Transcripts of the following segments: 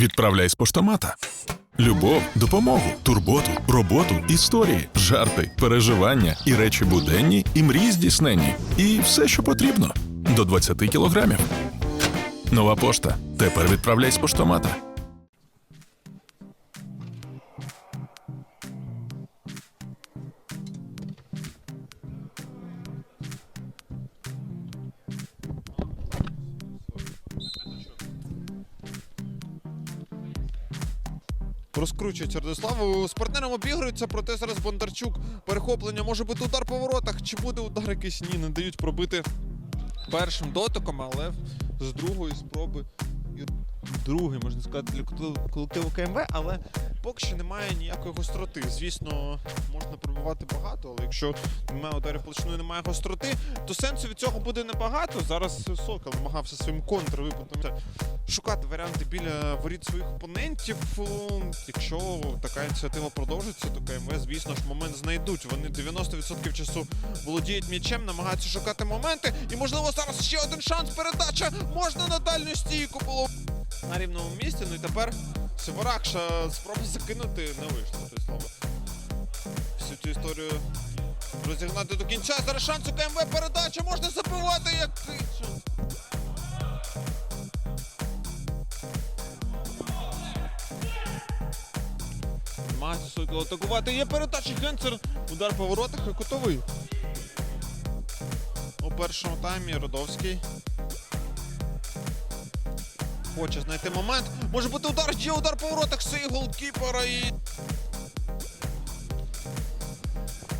відправляй з поштомата. Любов, допомогу, турботу, роботу, історії, жарти, переживання і речі буденні, і мрії здійсненні. І все, що потрібно. До 20 кілограмів. Нова пошта. Тепер відправляй з поштомата. Розкручується Радислав. З партнером обігруються, проте зараз Бондарчук. Перехоплення може бути удар по воротах. Чи буде удар якийсь? Ні, не дають пробити першим дотиком, але з другої спроби. Другий, можна сказати, для колективу- КМВ, але поки що немає ніякої гостроти. Звісно, можна пробивати багато, але якщо немає ударів площиною, немає гостроти, то сенсу від цього буде небагато. Зараз Сокол намагався своїм контрвипадом шукати варіанти біля воріт своїх опонентів. Якщо така ініціатива продовжиться, то КМВ, звісно ж, момент знайдуть. Вони 90% часу володіють м'ячем, намагаються шукати моменти. І можливо зараз ще один шанс. Передача можна на дальню стійку було на рівному місці. Ну і тепер Севоракша спроба закинути не вийшло. Те слово. Всю цю історію розігнати до кінця. Зараз шанс у КМВ передача можна забивати. Який шанс? Намагається Сокол атакувати. Є передача Генцер. Удар по воротах і кутовий. У першому таймі Родовський. Хоче знайти момент. Може бути удар, є удар по воротах. Сей голкіпера і.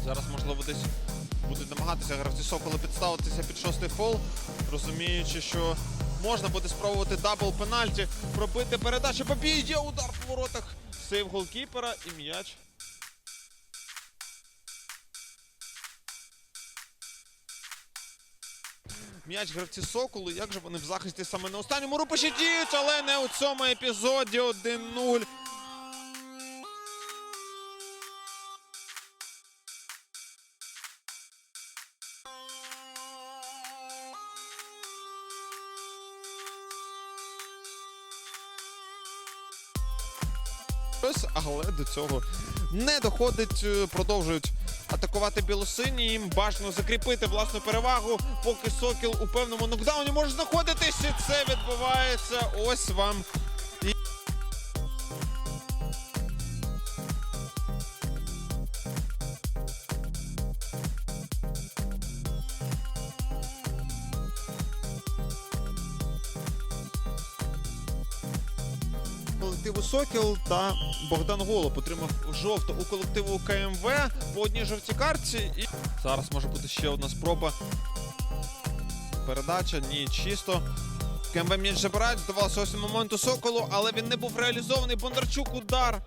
Зараз, можливо, десь будуть намагатися гравці Соколи підставитися під шостий фол, розуміючи, що можна буде спробувати дабл пенальті, пробити передачу. Побій, є удар по воротах. Сейв голкіпера і м'яч. М'яч гравці Соколу. Як же вони в захисті саме на останньому рупиші діють, але не у цьому епізоді 1-0. Але до цього не доходить, е, продовжують атакувати білосині. Їм бажано закріпити власну перевагу, поки Сокіл у певному нокдауні може знаходитись. І це відбувається. Ось вам. Колективу Сокіл та Богдан Голуб отримав жовту у колективу КМВ по одній жовтій картці. І зараз може бути ще одна спроба. Передача, ні, чисто. КМВ м'яч забирають, здавалося ось моменту Соколу, але він не був реалізований. Бондарчук удар.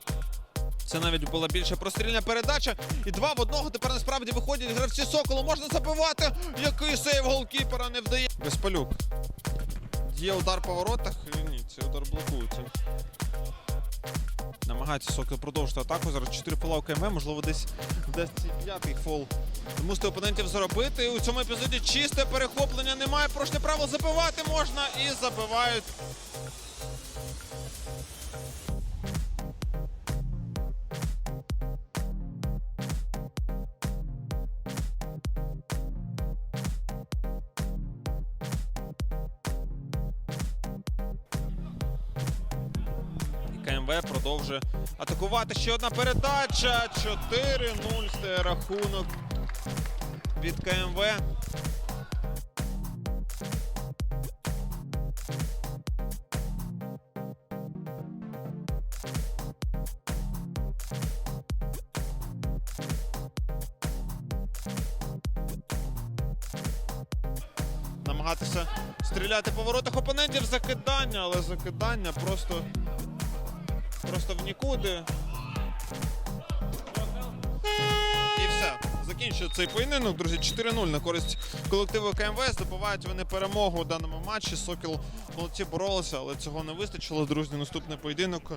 Це навіть була більша прострільна передача. І два в одного тепер насправді виходять гравці Соколу. Можна забивати. Який сейв голкіпера не вдає. Безпалюк. Є удар по воротах. І ні, цей удар блокується. Намагається Соки, продовжити атаку. Зараз 4 фола у КМВ, можливо, десь вдасться п'ятий фол. Мусити опонентів заробити. У цьому епізоді чисте перехоплення немає. Прошне право забивати можна і забивають. І КМВ продовжує атакувати. Ще одна передача. 4-0 стає рахунок від КМВ. Намагатися стріляти по воротах опонентів закидання, але закидання просто просто в нікуди. І все. Закінчує цей поєдинок, друзі. 4-0 на користь колективу КМВ. Здобувають вони перемогу у даному матчі. Сокіл молодці боролися, але цього не вистачило. Друзі, наступний поєдинок